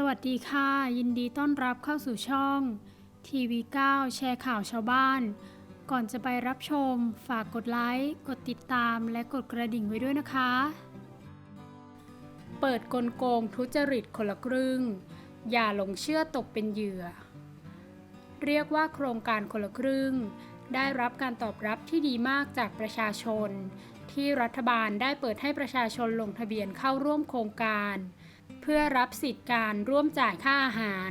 สวัสดีค่ะ ยินดีต้อนรับเข้าสู่ช่องทีวี9แชร์ข่าวชาวบ้าน ก่อนจะไปรับชม ฝากกดไลค์ กดติดตาม และกดกระดิ่งไว้ด้วยนะคะ เปิดกลโกงทุจริตคนละครึ่ง อย่าหลงเชื่อตกเป็นเหยื่อ เรียกว่าโครงการคนละครึ่ง ได้รับการตอบรับที่ดีมากจากประชาชน ที่รัฐบาลได้เปิดให้ประชาชนลงทะเบียนเข้าร่วมโครงการ พื่อรับสิทธิ์การร่วมจ่ายค่าอาหาร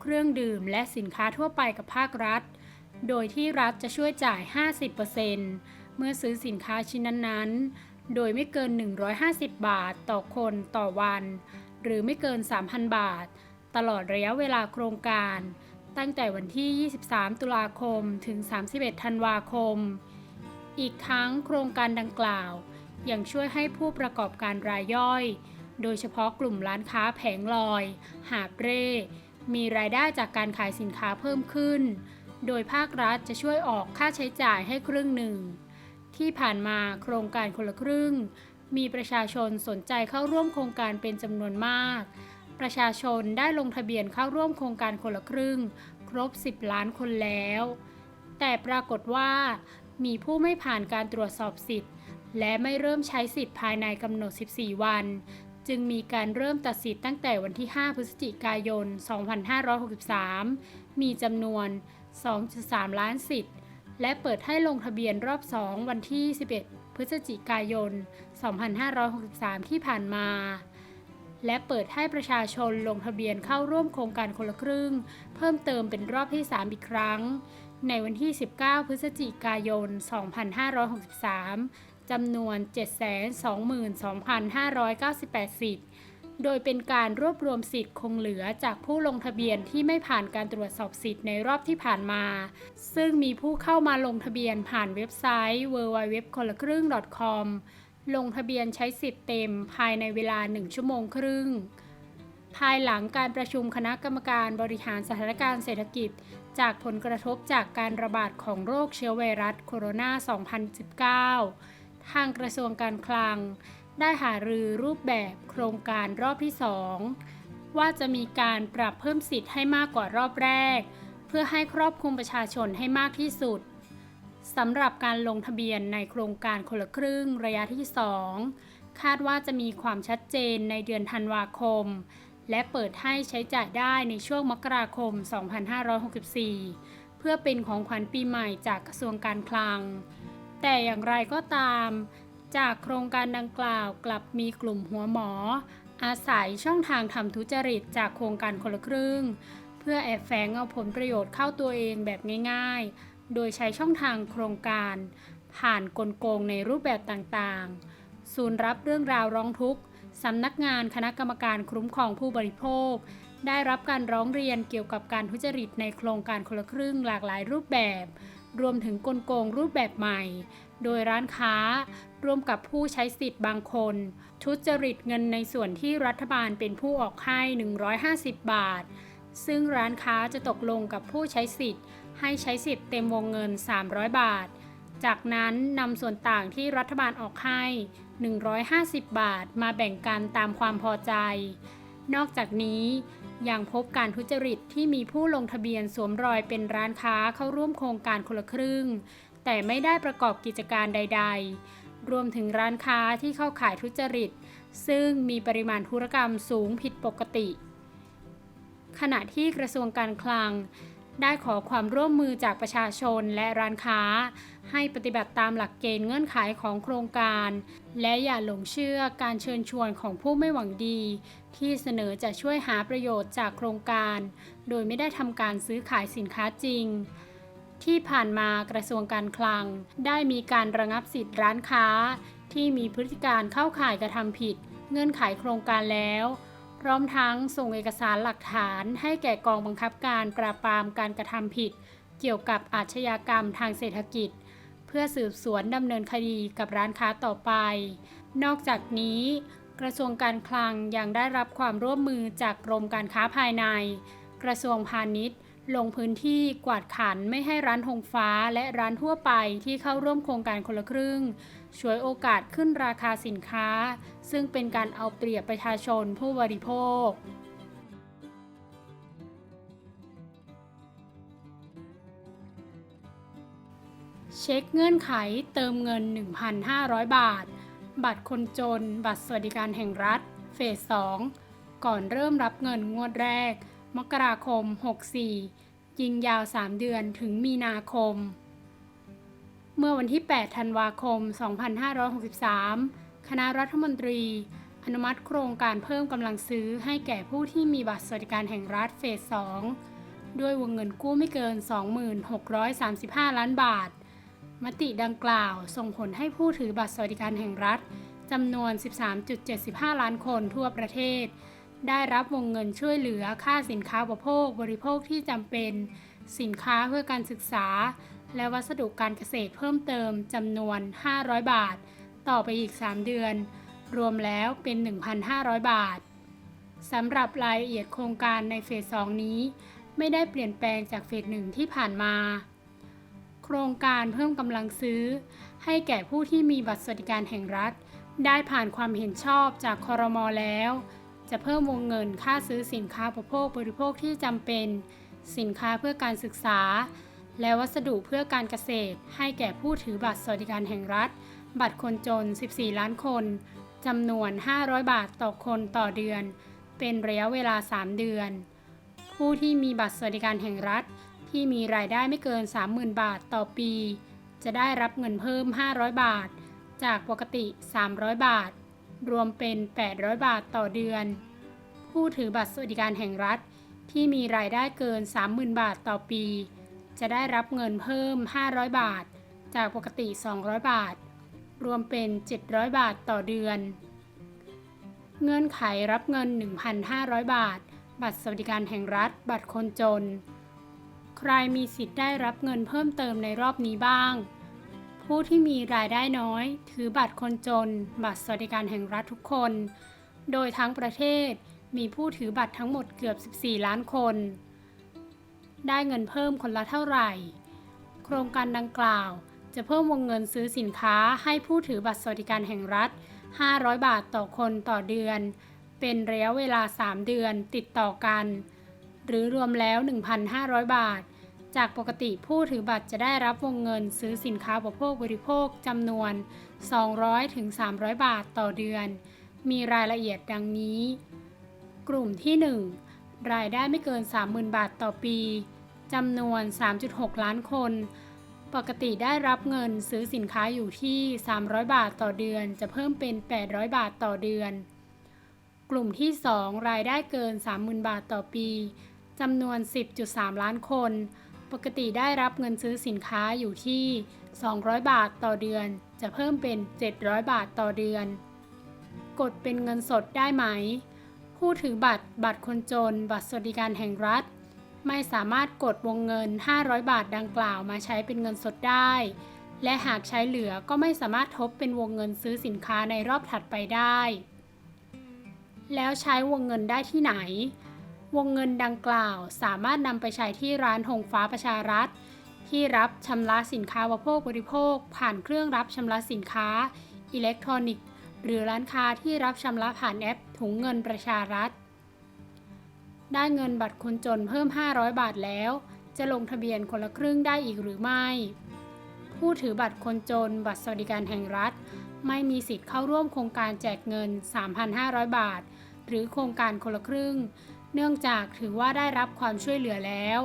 เครื่องดื่มและสินค้าทั่วไปกับภาครัฐ โดยที่รัฐจะช่วยจ่าย 50%เมื่อซื้อสินค้าชิ้นนั้นๆ โดยไม่เกิน 150 บาทต่อคนต่อวัน หรือไม่เกิน 3,000 บาท ตลอดระยะเวลาโครงการ ตั้งแต่วันที่ 23 ตุลาคม ถึง 31 ธันวาคม อีกทั้งโครงการดังกล่าวยังช่วยให้ผู้ประกอบการรายย่อย โดยเฉพาะกลุ่มร้านค้าแผงลอย หาบเร่ มีรายได้จากการขายสินค้าเพิ่มขึ้น โดยภาครัฐจะช่วยออกค่าใช้จ่ายให้ครึ่งหนึ่ง ที่ผ่านมาโครงการคนละครึ่ง มีประชาชนสนใจเข้าร่วมโครงการเป็นจำนวนมาก ประชาชนได้ลงทะเบียนเข้าร่วมโครงการคนละครึ่ง ครบ 10 ล้านคนแล้ว แต่ปรากฏว่า มีผู้ไม่ผ่านการตรวจสอบสิทธิ์และไม่เริ่มใช้สิทธิ์ภายในกำหนด 14 วัน จึงมีการเริ่มตัดสิทธิ์ตั้งแต่วันที่ 5 พฤศจิกายน 2563 มีจำนวน 2.3 ล้านสิทธิ์ และเปิดให้ลงทะเบียนรอบ 2 วันที่ 11 พฤศจิกายน 2563 ที่ผ่านมา และเปิดให้ประชาชนลงทะเบียนเข้าร่วมโครงการคนละครึ่ง เพิ่มเติมเป็นรอบที่ 3 อีกครั้ง ในวันที่ 19 พฤศจิกายน 2563 จำนวน 722,598 สิทธิ์ โดยเป็นการรวบรวมสิทธิ์คงเหลือจากผู้ลงทะเบียนที่ไม่ผ่านการตรวจสอบสิทธิ์ในรอบที่ผ่านมา ซึ่งมีผู้เข้ามาลงทะเบียนผ่านเว็บไซต์ www คนละครึ่ง .com ลงทะเบียนใช้สิทธิ์เต็มภายในเวลา 1 ชั่วโมงครึ่ง ภายหลังการประชุมคณะกรรมการบริหารสถานการณ์เศรษฐกิจ จากผลกระทบจากการระบาดของโรคเชื้อไวรัสโคโรนา 2019 ทางกระทรวงการคลัง ได้หารือรูปแบบโครงการรอบที่ 2 ว่าจะมีการปรับเพิ่มสิทธิ์ให้มากกว่ารอบแรก เพื่อให้ครอบคลุมประชาชนให้มากที่สุดสำหรับการลงทะเบียนในโครงการคนละครึ่งระยะที่ 2 คาดว่าจะมีความชัดเจนในเดือนธันวาคม และเปิดให้ใช้จ่ายได้ในช่วงมกราคม 2564 เพื่อเป็นของขวัญปีใหม่จากกระทรวงการคลัง แต่อย่างไรก็ตาม จากโครงการดังกล่าวกลับมีกลุ่มหัวหมอ อาศัยช่องทางทำทุจริตจากโครงการคนละครึ่ง เพื่อแอบแฝงเอาผลประโยชน์เข้าตัวเองแบบง่ายๆ โดยใช้ช่องทางโครงการ ผ่านกลโกงในรูปแบบต่างๆ ศูนย์รับเรื่องราวร้องทุกข์สำนักงานคณะกรรมการคุ้มครองผู้บริโภค ได้รับการร้องเรียนเกี่ยวกับการทุจริตในโครงการคนละครึ่งหลากหลายรูปแบบ รวมถึงกลโกงรูปแบบใหม่ โดยร้านค้า ร่วมกับผู้ใช้สิทธิ์บางคน ทุจริตเงินในส่วนที่รัฐบาลเป็นผู้ออกให้ 150 บาท ซึ่งร้านค้าจะตกลงกับผู้ใช้สิทธิ์ ให้ใช้สิทธิ์เต็มวงเงิน 300 บาท จากนั้นนำส่วนต่างที่รัฐบาลออกให้ 150 บาทมาแบ่งกันตามความพอใจ นอกจากนี้ ยังพบการทุจริตที่มีผู้ลงทะเบียนสวมรอยเป็นร้านค้าเข้าร่วมโครงการคนละครึ่ง แต่ไม่ได้ประกอบกิจการใด ๆ รวมถึงร้านค้าที่เข้าขายทุจริต ซึ่งมีปริมาณธุรกรรมสูงผิดปกติ ขณะที่กระทรวงการคลัง ได้ขอความร่วมมือจากประชาชนและร้านค้า ให้ปฏิบัติตามหลักเกณฑ์เงื่อนไขของโครงการ และอย่าหลงเชื่อการเชิญชวนของผู้ไม่หวังดี ที่เสนอจะช่วยหาประโยชน์จากโครงการ โดยไม่ได้ทำการซื้อขายสินค้าจริง ที่ผ่านมากระทรวงการคลัง ได้มีการระงับสิทธิ์ร้านค้า ที่มีพฤติการเข้าข่ายกระทำผิด เงื่อนไขโครงการแล้ว ร้อมทั้งส่งเอกสารหลักฐานให้แก่กองบังคับการปราบปรามการกระทำผิด เกี่ยวกับอาชญากรรมทางเศรษฐกิจ เพื่อสืบสวนดำเนินคดีกับร้านค้าต่อไป นอกจากนี้ กระทรวงการคลังยังได้รับความร่วมมือจากกรมการค้าภายใน กระทรวงพาณิชย์ ลงพื้นที่กวาดขันไม่ให้ร้านธงฟ้าและร้านทั่วไปที่เข้าร่วมโครงการคนละครึ่งช่วยโอกาสขึ้นราคาสินค้า ซึ่งเป็นการเอาเปรียบประชาชนผู้บริโภคเช็คเงื่อนไขเติมเงิน 1,500 บาท บัตรคนจน บัตรสวัสดิการแห่งรัฐ เฟส 2 ก่อนเริ่มรับเงินงวดแรก มกราคม 64 ยิงยาว 3 เดือนถึงมีนาคม เมื่อวันที่ 8 ธันวาคม 2563 คณะรัฐมนตรี อนุมัติโครงการเพิ่มกำลังซื้อให้แก่ผู้ที่มีบัตรสวัสดิการแห่งรัฐเฟส 2 ด้วยวงเงินกู้ไม่เกิน 2635 ล้านบาท มติดังกล่าวส่งผลให้ผู้ถือบัตรสวัสดิการแห่งรัฐจำนวน 13.75 ล้านคนทั่วประเทศ ได้รับวงเงินช่วยเหลือค่าสินค้าอุปโภคบริโภคที่จำเป็น สินค้าเพื่อการศึกษา และวัสดุการเกษตรเพิ่มเติมจำนวน 500 บาท ต่อไปอีก 3 เดือน รวมแล้วเป็น 1,500 บาทสำหรับรายละเอียดโครงการในเฟส 2 นี้ ไม่ได้เปลี่ยนแปลงจากเฟส 1 ที่ผ่านมา โครงการเพิ่มกำลังซื้อ ให้แก่ผู้ที่มีบัตรสวัสดิการแห่งรัฐ ได้ผ่านความเห็นชอบจากคอรมอแล้ว จะเพิ่มวงเงินค่าซื้อสินค้าอุปโภคบริโภคที่จำเป็น สินค้าเพื่อการศึกษา และวัสดุเพื่อการเกษตร ให้แก่ผู้ถือบัตรสวัสดิการแห่งรัฐ บัตรคนจน 14 ล้านคนจำนวน 500 บาทต่อคนต่อเดือน เป็นระยะเวลา 3 เดือน ผู้ที่มีบัตรสวัสดิการแห่งรัฐ ที่มีรายได้ไม่เกิน 30,000 บาทต่อปี จะได้รับเงินเพิ่ม 500 บาท จากปกติ 300 บาท รวมเป็น 800 บาทต่อเดือน ผู้ถือบัตรสวัสดิการแห่งรัฐ ที่มีรายได้เกิน 30,000 บาทต่อปี จะได้รับเงินเพิ่ม 500 บาท จากปกติ 200 บาท รวมเป็น 700 บาทต่อเดือน เงื่อนไขรับเงิน 1,500 บาท บัตรสวัสดิการแห่งรัฐ บัตรคนจน ใครมีสิทธิ์ได้รับเงินเพิ่มเติมในรอบนี้บ้าง ผู้ที่มีรายได้น้อย ถือบัตรคนจน บัตรสวัสดิการแห่งรัฐทุกคน โดยทั้งประเทศมีผู้ถือบัตรทั้งหมดเกือบ 14 ล้านคน ได้เงินเพิ่มคนละเท่าไหร่ โครงการดังกล่าวจะเพิ่มวงเงินซื้อสินค้าให้ผู้ถือบัตรสวัสดิการแห่งรัฐ 500 บาทต่อคนต่อเดือน เป็นระยะเวลา 3 เดือนติดต่อกัน หรือรวมแล้ว 1,500 บาท จากปกติผู้ถือบัตรจะได้รับวงเงินซื้อสินค้าอุปโภคบริโภคจำนวน 200-300ถึงบาทต่อเดือน มีรายละเอียดดังนี้ กลุ่มที่ 1 รายได้ไม่เกิน 30,000 บาทต่อปีจำนวน 3.6 ล้านคน ปกติได้รับเงินซื้อสินค้าอยู่ที่ 300 บาทต่อเดือน จะเพิ่มเป็น 800 บาทต่อเดือน กลุ่มที่ 2 รายได้เกิน 30,000 บาทต่อปีจำนวน 10.3 ล้านคน ปกติได้รับเงินซื้อสินค้าอยู่ที่ 200 บาทต่อเดือน จะเพิ่มเป็น 700 บาทต่อเดือน กดเป็นเงินสดได้ไหม ผู้ถือบัตร บัตรคนจน บัตรสวัสดิการแห่งรัฐ ไม่สามารถกดวงเงิน 500 บาทดังกล่าวมาใช้เป็นเงินสดได้ และหากใช้เหลือก็ไม่สามารถทบเป็นวงเงินซื้อสินค้าในรอบถัดไปได้ แล้วใช้วงเงินได้ที่ไหน วงเงินดังกล่าวสามารถนำไปใช้ที่ร้านหงฟ้าประชารัฐ ที่รับชำระสินค้าอุปโภคบริโภค ผ่านเครื่องรับชำระสินค้า อิเล็กทรอนิกส์ หรือร้านค้าที่รับชำระผ่านแอปถุงเงินประชารัฐ ได้เงินบัตรคนจนเพิ่ม 500 บาทแล้ว จะลงทะเบียนคนละครึ่งได้อีกหรือไม่ ผู้ถือบัตรคนจน บัตรสวัสดิการแห่งรัฐ ไม่มีสิทธิ์เข้าร่วมโครงการแจกเงิน 3,500 บาท หรือโครงการคนละครึ่ง เนื่องจากถือว่าได้รับความช่วยเหลือแล้ว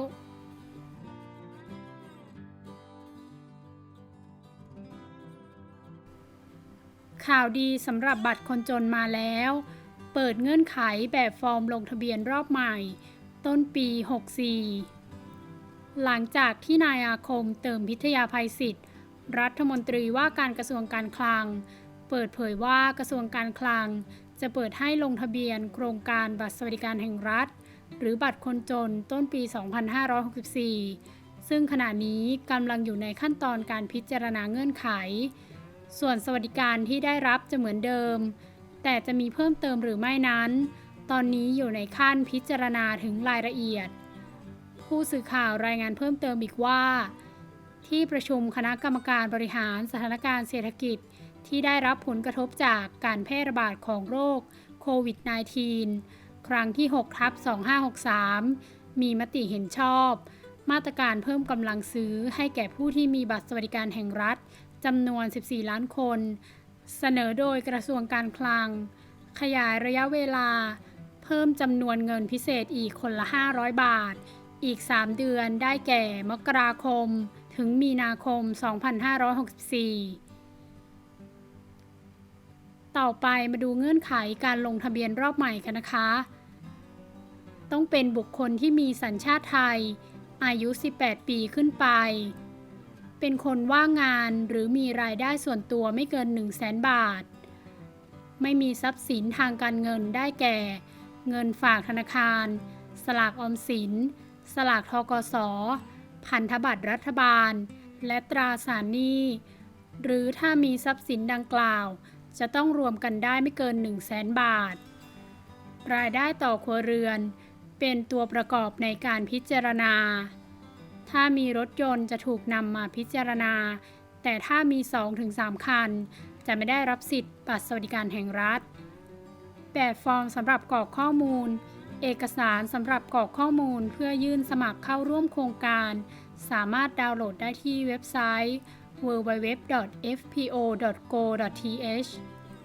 ข่าวดีสำหรับบัตรคนจนมาแล้ว เปิดเงื่อนไขแบบฟอร์มลงทะเบียนรอบใหม่ ต้นปี 64 หลังจากที่นายอาคมเติมพิทยาภัยศิษย์รัฐมนตรีว่าการกระทรวงการคลัง เปิดเผยว่ากระทรวงการคลัง จะเปิดให้ลงทะเบียนโครงการบัตรสวัสดิการแห่งรัฐ หรือบัตรคนจนต้นปี 2564 ซึ่งขณะนี้กำลังอยู่ในขั้นตอนการพิจารณาเงื่อนไข ส่วนสวัสดิการที่ได้รับจะเหมือนเดิม แต่จะมีเพิ่มเติมหรือไม่นั้น ตอนนี้อยู่ในขั้นพิจารณาถึงรายละเอียด ผู้สื่อข่าวรายงานเพิ่มเติมอีกว่า ที่ประชุมคณะกรรมการบริหารสถานการณ์เศรษฐกิจ ที่ได้รับผลกระทบจากการแพร่ระบาดของโรคโควิด -19 ครั้งที่6ทับ2563 มีมติเห็นชอบ มาตรการเพิ่มกำลังซื้อให้แก่ผู้ที่มีบัตรสวัสดิการแห่งรัฐจำนวน 14 ล้านคน เสนอโดยกระทรวงการคลัง ขยายระยะเวลา เพิ่มจำนวนเงินพิเศษอีกคนละ 500 บาท อีก 3 เดือนได้แก่มกราคม ถึงมีนาคม 2564 ต่อไปมาดูเงื่อนไขการลงทะเบียนรอบใหม่กันนะคะ ต้องเป็นบุคคลที่มีสัญชาติไทย อายุ 18 ปีขึ้นไป เป็นคนว่างงานหรือมีรายได้ส่วนตัวไม่เกิน 1 0 0 0 0แบาท ไม่มีทรัพย์สินทางการเงินได้แก่ เงินฝากธนาคาร สลากออมสิน สลากทกส พันธบัตรรัฐบาล และตราสารหนี้ หรือถ้ามีทรัพย์สินดังกล่าว จะต้องรวมกันได้ไม่เกิน 1 0 0 0 0แสนบาท รายได้ต่อครัวเรือน เป็นตัวประกอบในการพิจารณา ถ้ามีรถยนต์จะถูกนำมาพิจารณา แต่ถ้ามี 2-3 คัน จะไม่ได้รับสิทธิ์บัตรสวัสดิการแห่งรัฐ แบบฟอร์มสำหรับกรอกข้อมูล เอกสารสำหรับกรอกข้อมูลเพื่อยื่นสมัครเข้าร่วมโครงการ สามารถดาวน์โหลดได้ที่เว็บไซต์ www.fpo.go.th